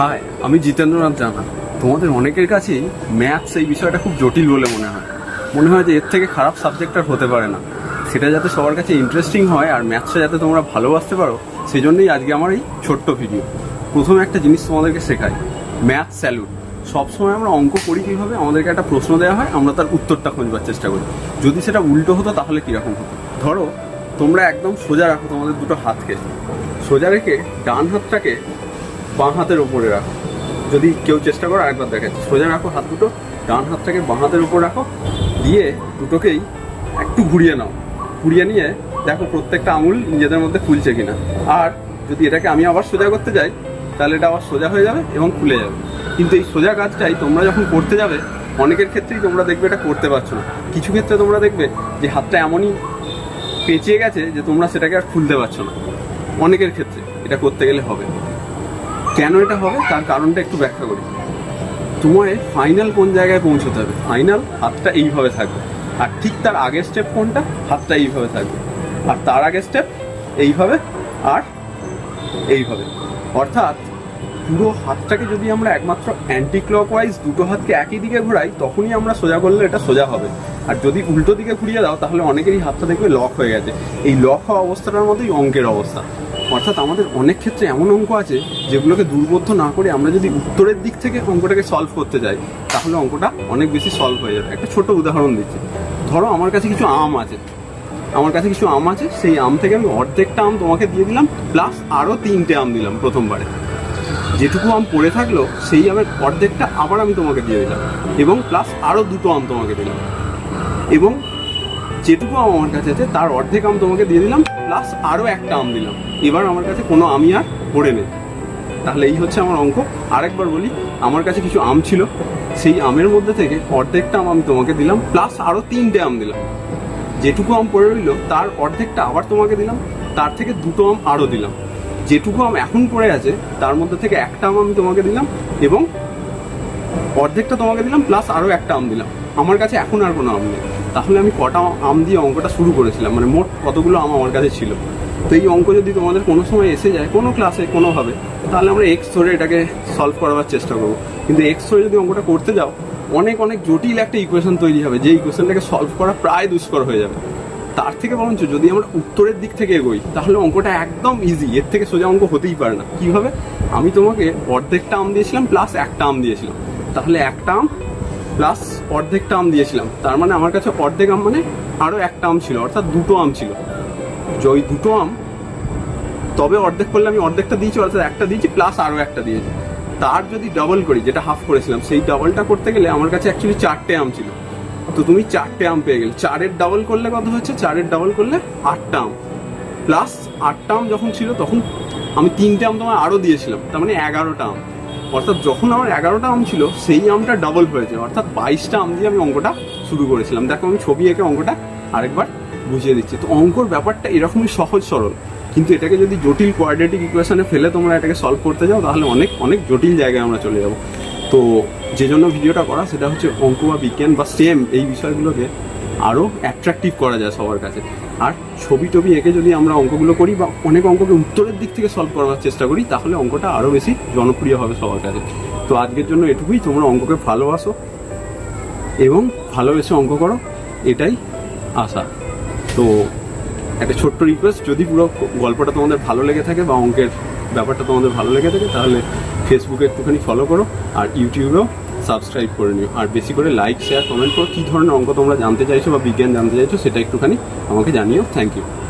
High আমি জিতেন্দ্রনাথ জানা। তোমাদের অনেকের কাছেই ম্যাথস এই বিষয়টা খুব জটিল বলে মনে হয়। মনে হয় যে এর থেকে খারাপ সাবজেক্ট আর হতে পারে না। সেটা যাতে সবার কাছে ইন্টারেস্টিং হয় আর ম্যাথসটা যাতে তোমরা ভালোবাসতে পারো সেই জন্যই আজকে আমার এই ছোট্ট ভিডিও প্রথমে একটা জিনিস তোমাদেরকে শেখাই। ম্যাথ স্যালুট সবসময় আমরা অঙ্ক করি কীভাবে? আমাদেরকে একটা প্রশ্ন দেওয়া হয়, আমরা তার উত্তরটা খোঁজবার চেষ্টা করি। যদি সেটা উল্টো হতো, তাহলে কীরকম হতো? ধরো, তোমরা একদম সোজা রাখো তোমাদের দুটো হাতকে। সোজা রেখে ডান হাতটাকে বাঁ হাতের ওপরে রাখো। যদি কেউ চেষ্টা করো আরেকবার দেখাচ্ছি সোজা রাখো হাত দুটো, ডান হাতটাকে বাঁ হাতের উপর রাখো, দিয়ে দুটোকেই একটু ঘুরিয়ে নাও। ঘুরিয়ে নিয়ে দেখো প্রত্যেকটা আঙুল নিজেদের মধ্যে খুলছে কিনা। আর যদি এটাকে আমি আবার সোজা করতে যাই, তাহলে এটা আবার সোজা হয়ে যাবে এবং খুলে যাবে। কিন্তু এই সোজা কাজটাই তোমরা যখন করতে যাবে, অনেকের ক্ষেত্রেই তোমরা দেখবে এটা করতে পারছ না। কিছু ক্ষেত্রে তোমরা দেখবে যে হাতটা এমনই পেঁচিয়ে গেছে যে তোমরা সেটাকে আর খুলতে পারছ না। অনেকের ক্ষেত্রে এটা করতে গেলে হবে। কেন এটা হবে? তার কারণটা একটু ব্যাখ্যা করি। তোমায় ফাইনাল কোন জায়গায় পৌঁছতে হবে? ফাইনাল হাতটা এইভাবে থাকবে। আর ঠিক তার আগের স্টেপ কোনটা? হাতটা এইভাবে থাকবে। আর তার আগের স্টেপ এইভাবে, আর এইভাবে। অর্থাৎ পুরো হাতটাকে যদি আমরা একমাত্র অ্যান্টি ক্লকওয়াইজ দুটো হাতকে একই দিকে ঘোরাই, তখনই আমরা সোজা করলে এটা সোজা হবে। আর যদি উল্টো দিকে ঘুরিয়ে দাও, তাহলে অনেকেরই হাতটা দেখবে লক হয়ে গেছে। এই লক হওয়া অবস্থাটার মতোই অঙ্কের অবস্থা। অর্থাৎ আমাদের অনেক ক্ষেত্রে এমন অঙ্ক আছে যেগুলোকে দুর্বোধ্য না করে আমরা যদি উত্তরের দিক থেকে অঙ্কটাকে সলভ করতে যাই, তাহলে অঙ্কটা অনেক বেশি সলভ হয়ে যাবে। একটা ছোট উদাহরণ দিচ্ছি। ধরো আমার কাছে কিছু আম আছে। আমার কাছে কিছু আম আছে, সেই আম থেকে আমি অর্ধেকটা আম তোমাকে দিয়ে দিলাম প্লাস আরও তিনটে আম দিলাম প্রথমবারে। যেটুকু আম পড়ে থাকল, সেই আমের অর্ধেকটা আবার আমি তোমাকে দিয়ে দিলাম, এবং প্লাস আরও দুটো আম তোমাকে দিলাম। এবং যেটুকু আম আমার কাছে আছে, তার অর্ধেক আম তোমাকে দিয়ে দিলাম প্লাস আরও একটা আম দিলাম। এবার আমার কাছে কোনো আমি আর পড়ে নেই। তাহলে এই হচ্ছে আমার অঙ্ক। আরেকবার বলি, আমার কাছে কিছু আম ছিল। সেই আমের মধ্যে থেকে অর্ধেকটা আম আমি তোমাকে দিলাম প্লাস আরও তিনটে আম দিলাম। যেটুকু আম পড়ে রইল, তার অর্ধেকটা আবার তোমাকে দিলাম, তার থেকে দুটো আম আরও দিলাম। যেটুকু আম এখন পড়ে আছে, তার মধ্যে থেকে একটা আম আমি তোমাকে দিলাম এবং অর্ধেকটা তোমাকে দিলাম প্লাস আরও একটা আম দিলাম। আমার কাছে এখন আর কোনো আম নেই। তাহলে আমি কটা আম দিয়ে অঙ্কটা শুরু করেছিলাম মানে মোট কতগুলো আম আমার কাছে ছিল। তো এই অঙ্ক যদি তোমাদের কোনো সময় এসে যায়, কোনো ক্লাসে কোনোভাবে, তাহলে আমরা এক্স ধরে এটাকে সলভ করাবার চেষ্টা করব। কিন্তু এক্স ধরে যদি অঙ্কটা করতে যাও, অনেক অনেক জটিল একটা ইকুয়েশন তৈরি হবে, যে ইকুয়েশনটাকে সলভ করা প্রায় দুষ্কর হয়ে যাবে। তার থেকে বরঞ্চ যদি আমরা উত্তরের দিক থেকে এগোই, তাহলে অঙ্কটা একদম ইজি এর থেকে সোজা অঙ্ক হতেই পারে না। কীভাবে? আমি তোমাকে অর্ধেকটা আম দিয়েছিলাম প্লাস একটা আম দিয়েছিলাম। তাহলে একটা আম প্লাস অর্ধেকটা আম দিয়েছিলাম। তার মানে আমার কাছে অর্ধেক আম মানে আরও একটা আম ছিল, অর্থাৎ দুটো আম ছিল। ওই দুটো আম, তবে অর্ধেক করলে আমি অর্ধেকটা দিয়েছি, অর্থাৎ একটা দিয়েছি প্লাস আরও একটা দিয়েছি। তার যদি ডাবল করি, যেটা হাফ করেছিলাম, সেই ডাবলটা করতে গেলে আমার কাছে অ্যাকচুয়ালি চারটে আম ছিল। তো তুমি চারটে আম পেয়ে গেলে, চারের ডাবল করলে কত হচ্ছে? চারের ডাবল করলে আটটা আম। প্লাস আটটা আম যখন ছিল, তখন আমি তিনটে আম তোমার আরও দিয়েছিলাম, তার মানে এগারোটা আম। অর্থাৎ যখন আমার এগারোটা আম ছিল, সেই আমটা ডাবল হয়েছে। অর্থাৎ বাইশটা আম দিয়ে আমি অঙ্কটা শুরু করেছিলাম। দেখো, আমি ছবি এঁকে অঙ্কটা আরেকবার বুঝিয়ে দিচ্ছি। তো অঙ্কর ব্যাপারটা এরকমই সহজ সরল। কিন্তু এটাকে যদি জটিল কোয়াড্রেটিক ইকুয়েশনে ফেলে তোমরা এটাকে সলভ করতে যাও, তাহলে অনেক অনেক জটিল জায়গায় আমরা চলে যাব। তো যে জন্য ভিডিওটা করা, সেটা হচ্ছে অঙ্ক বা বিজ্ঞান বা সেম এই বিষয়গুলোকে আরও অ্যাট্রাকটিভ করা যায় সবার কাছে। আর ছবি টবি এঁকে যদি আমরা অঙ্কগুলো করি বা অনেক অঙ্ককে উত্তরের দিক থেকে সলভ করার চেষ্টা করি, তাহলে অঙ্কটা আরও বেশি জনপ্রিয় হবে সবার কাছে। তো আজকের জন্য এটুকুই, তোমরা অঙ্ককে ভালোবাসো এবং ভালোবেসে অঙ্ক করো, এটাই আশা। তো একটা ছোট্ট রিকোয়েস্ট যদি পুরো গল্পটা তোমাদের ভালো লেগে থাকে বা অঙ্কের ব্যাপারটা তোমাদের ভালো লেগে থাকে, তাহলে ফেসবুকে একটুখানি ফলো করো আর ইউটিউবেও সাবস্ক্রাইব করে নিও। আর বেশি করে লাইক শেয়ার কমেন্ট করো। কী ধরনের অঙ্ক তোমরা জানতে চাইছো বা বিজ্ঞান জানতে চাইছো সেটা একটুখানি আমাকে জানিও। Thank you